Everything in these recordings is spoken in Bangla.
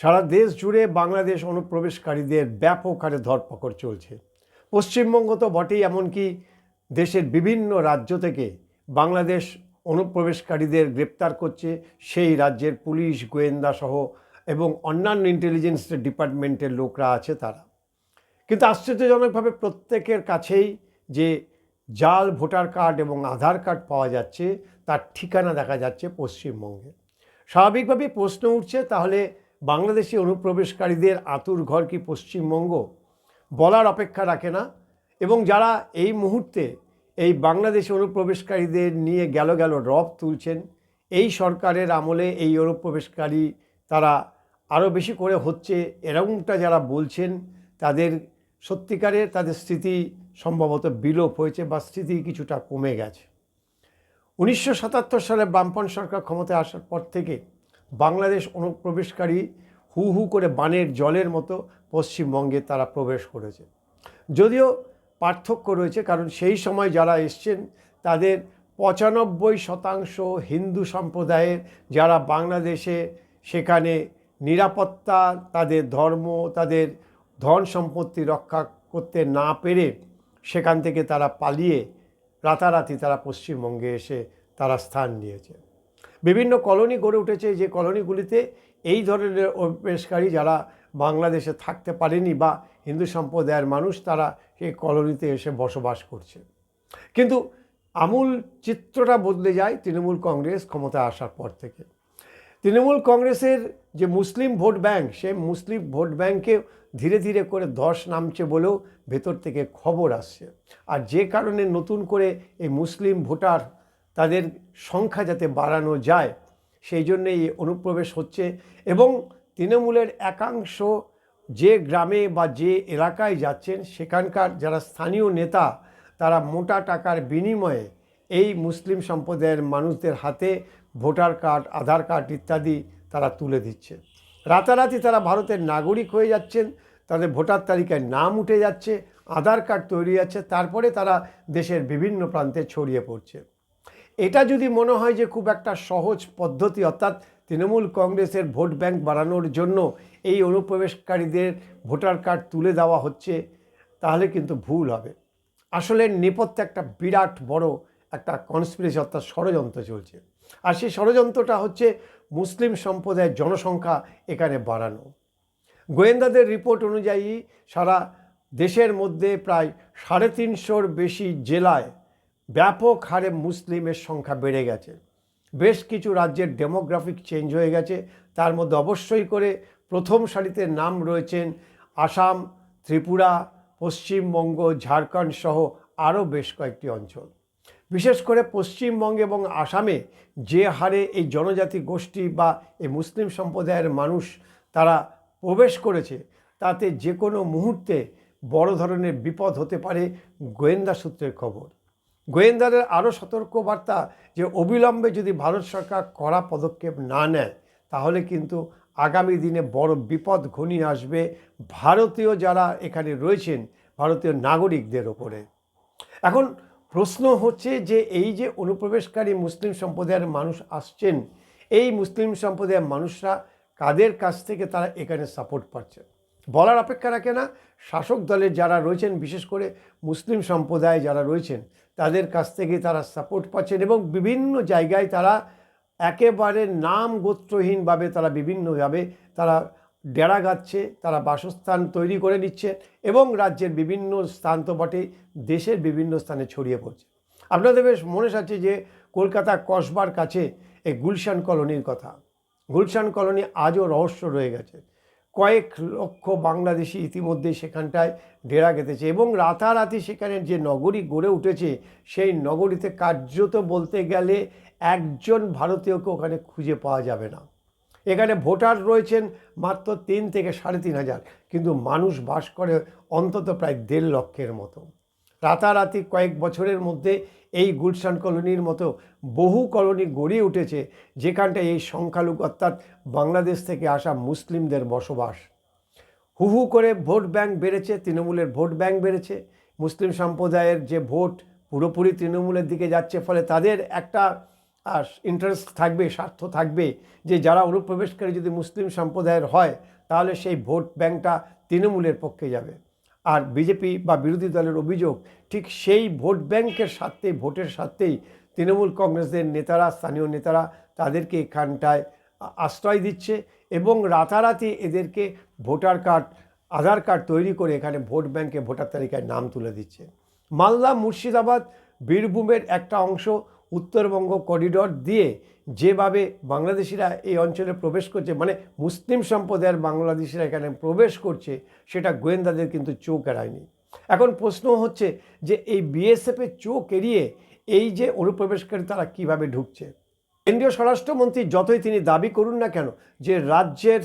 সারা দেশ জুড়ে বাংলাদেশ অনুপ্রবেশকারীদের ব্যাপক হারে ধরপকড় চলছে। পশ্চিমবঙ্গ তো বটেই, এমনকি দেশের বিভিন্ন রাজ্য থেকে বাংলাদেশ অনুপ্রবেশকারীদের গ্রেপ্তার করছে। সেই রাজ্যের পুলিশ, গোয়েন্দা সহ এবং অন্যান্য ইন্টেলিজেন্স ডিপার্টমেন্টের লোকরা আছে তারা। কিন্তু আশ্চর্যজনকভাবে প্রত্যেকের কাছেই যে জাল, ভোটার কার্ড এবং আধার কার্ড পাওয়া যাচ্ছে, তার ঠিকানা দেখা যাচ্ছে পশ্চিমবঙ্গে। স্বাভাবিকভাবেই প্রশ্ন উঠছে, তাহলে বাংলাদেশি অনুপ্রবেশকারীদের আতুর ঘর কি পশ্চিমবঙ্গ? বলার অপেক্ষা রাখে না। এবং যারা এই মুহূর্তে এই বাংলাদেশি অনুপ্রবেশকারীদের নিয়ে গেল গেল রব তুলছেন, এই সরকারের আমলে এই অনুপ্রবেশকারী তারা আরও বেশি করে হচ্ছে এরকমটা যারা বলছেন, তাদের সত্যিকারে তাদের স্মৃতি সম্ভবত বিলোপ হয়েছে বা স্মৃতি কিছুটা কমে গেছে। উনিশশো সাতাত্তর সালে বামপন সরকার ক্ষমতায় আসার পর থেকে বাংলাদেশ অনুপ্রবেশকারী হু হু করে বানের জলের মতো পশ্চিমবঙ্গে তারা প্রবেশ করেছে। যদিও পার্থক্য রয়েছে, কারণ সেই সময় যারা এসছেন তাদের পঁচানব্বই শতাংশ হিন্দু সম্প্রদায়ের যারা বাংলাদেশে সেখানে নিরাপত্তা, তাদের ধর্ম, তাদের ধন সম্পত্তি রক্ষা করতে না পেরে সেখান থেকে তারা পালিয়ে রাতারাতি তারা পশ্চিমবঙ্গে এসে তারা স্থান নিয়েছে বিভিন্ন কলোনি গড়ে উঠেছে যে কলোনিগুলিতে এই ধরনের অনুপ্রবেশকারী যারা বাংলাদেশে থাকতে পারেনি বা হিন্দু সম্প্রদায়ের মানুষ, তারা সেই কলোনিতে এসে বসবাস করছে। কিন্তু আমূল চিত্রটা বদলে যায় তৃণমূল কংগ্রেস ক্ষমতায় আসার পর থেকে। তৃণমূল কংগ্রেসের যে মুসলিম ভোট ব্যাংক সে মুসলিম ভোট ব্যাংকে ধীরে ধীরে করে ধস নামছে বলেও ভেতর থেকে খবর আসছে। আর যে কারণে নতুন করে এই মুসলিম ভোটার তাদের সংখ্যা যাতে বাড়ানো যায়, সেই জন্যে এই অনুপ্রবেশ হচ্ছে। এবং তৃণমূলের একাংশ যে গ্রামে বা যে এলাকায় যাচ্ছেন, সেখানকার যারা স্থানীয় নেতা, তারা মোটা টাকার বিনিময়ে এই মুসলিম সম্প্রদায়ের মানুষদের হাতে ভোটার কার্ড, আধার কার্ড ইত্যাদি তারা তুলে দিচ্ছে। রাতারাতি তারা ভারতের নাগরিক হয়ে যাচ্ছেন, তাদের ভোটার তালিকায় নাম উঠে যাচ্ছে, আধার কার্ড তৈরি যাচ্ছে তারপরে তারা দেশের বিভিন্ন প্রান্তে ছড়িয়ে পড়ছে। এটা যদি মনে হয় যে খুব একটা সহজ পদ্ধতি, অর্থাৎ তৃণমূল কংগ্রেসের ভোট ব্যাংক বাড়ানোর জন্য এই অনুপ্রবেশকারীদের ভোটার কার্ড তুলে দেওয়া হচ্ছে, তাহলে কিন্তু ভুল হবে। আসলে নেপথ্যে একটা বিরাট বড় একটা কনস্পিরেসি অর্থাৎ ষড়যন্ত্র চলছে। আর সেই ষড়যন্ত্রটা হচ্ছে মুসলিম সম্প্রদায়ের জনসংখ্যা এখানে বাড়ানো। গোয়েন্দাদের রিপোর্ট অনুযায়ী সারা দেশের মধ্যে প্রায় সাড়ে তিনশোর বেশি জেলায় ব্যাপক হারে মুসলিমের সংখ্যা বেড়ে গেছে। বেশ কিছু রাজ্যের ডেমোগ্রাফিক চেঞ্জ হয়ে গেছে। তার মধ্যে অবশ্যই করে প্রথম সারিতে নাম রয়েছেন আসাম, ত্রিপুরা, পশ্চিমবঙ্গ, ঝাড়খণ্ড সহ আরও বেশ কয়েকটি অঞ্চল। বিশেষ করে পশ্চিমবঙ্গে এবং আসামে যে হারে এই জনজাতি গোষ্ঠী বা এই মুসলিম সম্প্রদায়ের মানুষ তারা প্রবেশ করেছে, তাতে যে কোনো মুহূর্তে বড় ধরনের বিপদ হতে পারে গোয়েন্দা সূত্রের খবর। গোয়েন্দাদের আরও সতর্কবার্তা যে অবিলম্বে যদি ভারত সরকার কড়া পদক্ষেপ না নেয়, তাহলে কিন্তু আগামী দিনে বড় বিপদ ঘনিয়ে আসবে ভারতীয় যারা এখানে রয়েছেন, ভারতীয় নাগরিকদের ওপরে। এখন প্রশ্ন হচ্ছে যে এই যে অনুপ্রবেশকারী মুসলিম সম্প্রদায়ের মানুষ আসছেন, এই মুসলিম সম্প্রদায়ের মানুষরা কাদের কাছ থেকে তারা এখানে সাপোর্ট পাচ্ছে? বলার অপেক্ষা রাখে না। শাসক দলের যারা রয়েছেন, বিশেষ করে মুসলিম সম্প্রদায় যারা রয়েছেন, তাদের কাছ থেকে তারা সাপোর্ট পাচ্ছেন এবং বিভিন্ন জায়গায় তারা একেবারে নাম গোত্রহীনভাবে তারা বিভিন্নভাবে তারা ডেরা গাচ্ছে, তারা বাসস্থান তৈরি করে নিচ্ছে এবং রাজ্যের বিভিন্ন স্থান তো বটে দেশের বিভিন্ন স্থানে ছড়িয়ে পড়ছে। আপনাদের বেশ মনে আছে যে কলকাতা কসবার কাছে এই গুলশান কলোনির কথা। গুলশান কলোনি আজও রহস্য রয়ে গেছে। কয়েক লক্ষ বাংলাদেশি ইতিমধ্যে সেখানটায় ডেরা গেঁথেছে এবং রাতারাতি সেখানে যে নগরী গড়ে উঠেছে, সেই নগরীতে কার্যত বলতে গেলে একজন ভারতীয়কে ওখানে খুঁজে পাওয়া যাবে না। এখানে ভোটার রয়েছেন মাত্র তিন থেকে সাড়ে তিন হাজার, কিন্তু মানুষ বাস করে অন্তত প্রায় দেড় লক্ষের মতো। রাতারাতি কয়েক বছরের মধ্যে এই গুলশান কলোনির মতো বহু কলোনি গড়ে উঠেছে, যেখানটায় এই সংখ্যালঘু অর্থাৎ বাংলাদেশ থেকে আসা মুসলিমদের বসবাস। হু হু করে ভোট ব্যাংক বেড়েছে, তৃণমূলের ভোট ব্যাংক বেড়েছে। মুসলিম সম্প্রদায়ের যে ভোট পুরোপুরি তৃণমূলের দিকে যাচ্ছে, ফলে তাদের একটা ইন্টারেস্ট থাকবে, স্বার্থ থাকবে যে যারা অনুপ্রবেশকারী যদি মুসলিম সম্প্রদায়ের হয়, তাহলে সেই ভোট ব্যাংকটা তৃণমূলের পক্ষে যাবে। আর বিজেপি বা বিরোধী দলের অভিযোগ, ঠিক সেই ভোট ব্যাংকের স্বার্থেই ভোটের স্বার্থেই তৃণমূল কংগ্রেসের নেতারা, স্থানীয় নেতারা তাদেরকে এখানটায় আশ্রয় দিচ্ছে এবং রাতারাতি এদেরকে ভোটার কার্ড, আধার কার্ড তৈরি করে এখানে ভোট ব্যাংকে ভোটার তালিকায় নাম তুলে দিচ্ছে। মালদা মুর্শিদাবাদ বীরভূমের একটা অংশ উত্তরবঙ্গ করিডর দিয়ে যেভাবে বাংলাদেশিরা এই অঞ্চলে প্রবেশ করছে মানে মুসলিম সম্প্রদায়ের বাংলাদেশিরা এখানে প্রবেশ করছে, সেটা গোয়েন্দাদের কিন্তু চোখ এড়ায়নি। এখন প্রশ্ন হচ্ছে যে এই বিএসএফের চোখ এড়িয়ে এই যে অনুপ্রবেশকারী তারা কীভাবে ঢুকছে? কেন্দ্রীয় স্বরাষ্ট্রমন্ত্রী যতই তিনি দাবি করুন না কেন, যে রাজ্যের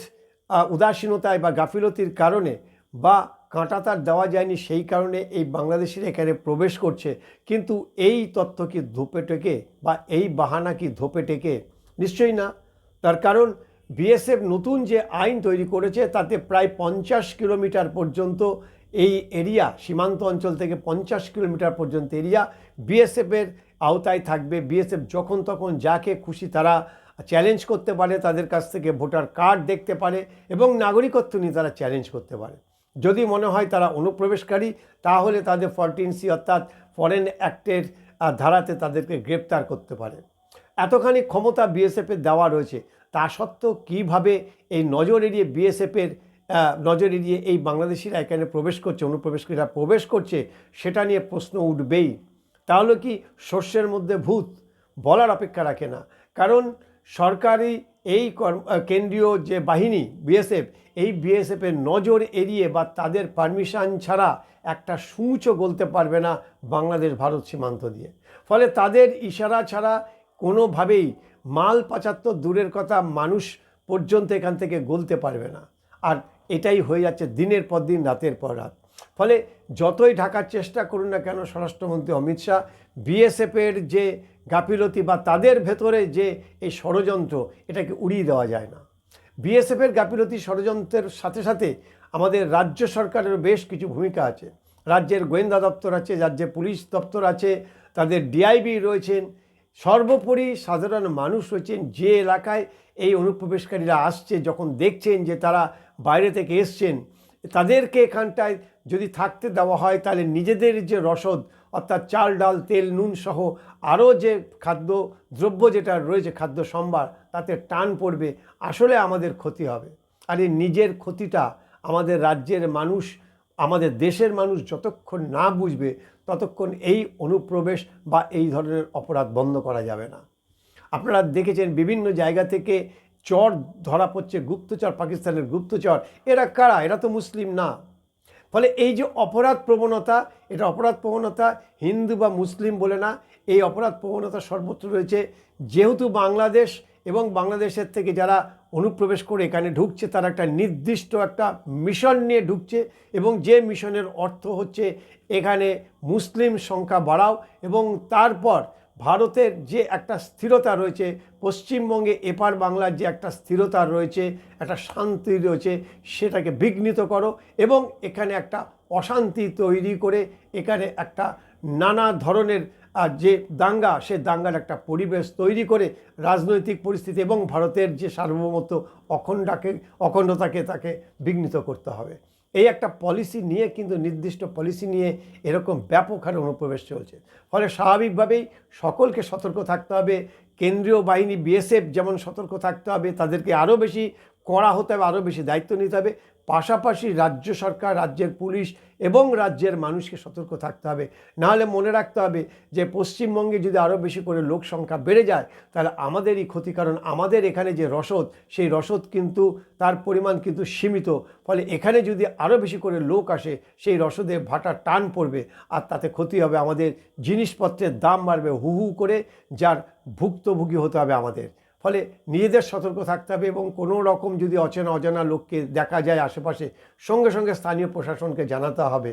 উদাসীনতায় বা গাফিলতির কারণে বা কাঁটাতার দেওয়া যায়নি, সেই কারণে এই বাংলাদেশিরা এখানে প্রবেশ করছে। কিন্তু এই তথ্য কি ধোপে টেকে বা এই বাহানা কি ধোপে টেকে? নিশ্চয়ই না। তার কারণ বিএসএফ নতুন যে আইন তৈরি করেছে, তাতে প্রায় পঞ্চাশ কিলোমিটার পর্যন্ত এই এরিয়া, সীমান্ত অঞ্চল থেকে পঞ্চাশ কিলোমিটার পর্যন্ত এরিয়া বিএসএফের আওতায় থাকবে। বিএসএফ যখন তখন যাকে খুশি তারা চ্যালেঞ্জ করতে পারে, তাদের কাছ থেকে ভোটার কার্ড দেখতে পারে এবং নাগরিকত্ব নিয়ে তারা চ্যালেঞ্জ করতে পারে। যদি মনে হয় তারা অনুপ্রবেশকারী, তাহলে তাদের ফরটিন সি অর্থাৎ ফরেন অ্যাক্টের ধারাতে তাদেরকে গ্রেপ্তার করতে পারে। এতখানি ক্ষমতা বিএসএফের দেওয়া রয়েছে, তা সত্ত্বেও কীভাবে এই নজর এড়িয়ে বিএসএফের নজর এড়িয়ে এই বাংলাদেশিরা এখানে প্রবেশ করছে, অনুপ্রবেশকারীরা প্রবেশ করছে, সেটা নিয়ে প্রশ্ন উঠবেই। তাহলে কি শস্যের মধ্যে ভূত বলার অপেক্ষা রাখে না? কারণ সরকারি এই কেন্দ্রীয় যে বাহিনী, বিএসএফ, এই বিএসএফের নজর এড়িয়ে বা তাদের পারমিশন ছাড়া একটা সূচও গলতে পারবে না বাংলাদেশ ভারত সীমান্ত দিয়ে। ফলে তাদের ইশারা ছাড়া কোনোভাবেই মাল পাচাত্তর দূরের কথা মানুষ পর্যন্ত এখান থেকে গলতে পারবে না। আর এটাই হয়ে যাচ্ছে দিনের পর দিন, রাতের পর রাত। ফলে যতই ঢাকার চেষ্টা করুন না কেন, স্বরাষ্ট্রমন্ত্রী অমিত শাহ বিএসএফের যে গাফিলতি বা তাদের ভেতরে যে এই ষড়যন্ত্র, এটাকে উড়িয়ে দেওয়া যায় না। বিএসএফের গাফিলতি ষড়যন্ত্রের সাথে সাথে আমাদের রাজ্য সরকারের বেশ কিছু ভূমিকা আছে। রাজ্যের গোয়েন্দা দপ্তর আছে, রাজ্যের পুলিশ দপ্তর আছে, তাদের ডিআইবি রয়েছেন, সর্বোপরি সাধারণ মানুষ রয়েছেন যে এলাকায় এই অনুপ্রবেশকারীরা আসছে, যখন দেখছেন যে তারা বাইরে থেকে এসছেন, তাদেরকে এখানটায় যদি থাকতে দেওয়া হয়, তাহলে নিজেদের যে রসদ, অর্থাৎ চাল, ডাল, তেল, নুন সহ আরও যে খাদ্য দ্রব্য যেটা রয়েছে, খাদ্য সম্ভার, তাতে টান পড়বে, আসলে আমাদের ক্ষতি হবে। আর এই নিজের ক্ষতিটা আমাদের রাজ্যের মানুষ, আমাদের দেশের মানুষ যতক্ষণ না বুঝবে, ততক্ষণ এই অনুপ্রবেশ বা এই ধরনের অপরাধ বন্ধ করা যাবে না। আপনারা দেখেছেন বিভিন্ন জায়গা থেকে চর ধরা পড়ছে, গুপ্তচর, পাকিস্তানের গুপ্তচর। এরা কারা? এরা তো মুসলিম না। ফলে এই যে অপরাধ প্রবণতা, এটা অপরাধ প্রবণতা হিন্দু বা মুসলিম বলে না, এই অপরাধ প্রবণতা সর্বত্র রয়েছে। যেহেতু বাংলাদেশ এবং বাংলাদেশের থেকে যারা অনুপ্রবেশ করে এখানে ঢুকছে, তারা একটা নির্দিষ্ট একটা মিশন নিয়ে ঢুকছে এবং যে মিশনের অর্থ হচ্ছে এখানে মুসলিম সংখ্যা বাড়াও এবং তারপর ভারতের যে একটা স্থিরতা রয়েছে, পশ্চিমবঙ্গে এপার বাংলার যে একটা স্থিরতা রয়েছে, একটা শান্তি রয়েছে, সেটাকে বিঘ্নিত করো এবং এখানে একটা অশান্তি তৈরি করে এখানে একটা নানা ধরনের যে দাঙ্গা, সে দাঙ্গার একটা পরিবেশ তৈরি করে রাজনৈতিক পরিস্থিতি এবং ভারতের যে সার্বভৌমত্ব অখণ্ডাকে, অখণ্ডতাকে তাকে বিঘ্নিত করতে হবে। এই একটা পলিসি নিয়ে কিন্তু নির্দিষ্ট পলিসি নিয়ে এরকম ব্যাপক হারে অনুপ্রবেশ চলছে। ফলে স্বাভাবিকভাবেই সকলকে সতর্ক থাকতে হবে। কেন্দ্রীয় বাহিনী বিএসএফ যেমন সতর্ক থাকতে হবে, তাদেরকে আরও বেশি কড়া হতে হবে, আরও বেশি দায়িত্ব নিতে হবে। পাশাপাশি রাজ্য সরকার, রাজ্যের পুলিশ এবং রাজ্যের মানুষকে সতর্ক থাকতে হবে। নাহলে মনে রাখতে হবে যে, পশ্চিমবঙ্গে যদি আরও বেশি করে লোক সংখ্যা বেড়ে যায়, তাহলে আমাদেরই ক্ষতি, কারণ আমাদের এখানে যে রসদ, সেই রসদ কিন্তু, তার পরিমাণ কিন্তু সীমিত। ফলে এখানে যদি আরও বেশি করে লোক আসে, সেই রসদে ভাটা টান পড়বে, আর তাতে ক্ষতি হবে আমাদের জিনিসপত্রের দাম বাড়বে হু হু করে, যার ভুক্তভোগী হতে হবে আমাদের। ফলে নিজেদের সতর্ক থাকতে হবে এবং কোনো রকম যদি অচেনা অজানা লোককে দেখা যায় আশেপাশে, সঙ্গে সঙ্গে স্থানীয় প্রশাসনকে জানাতে হবে।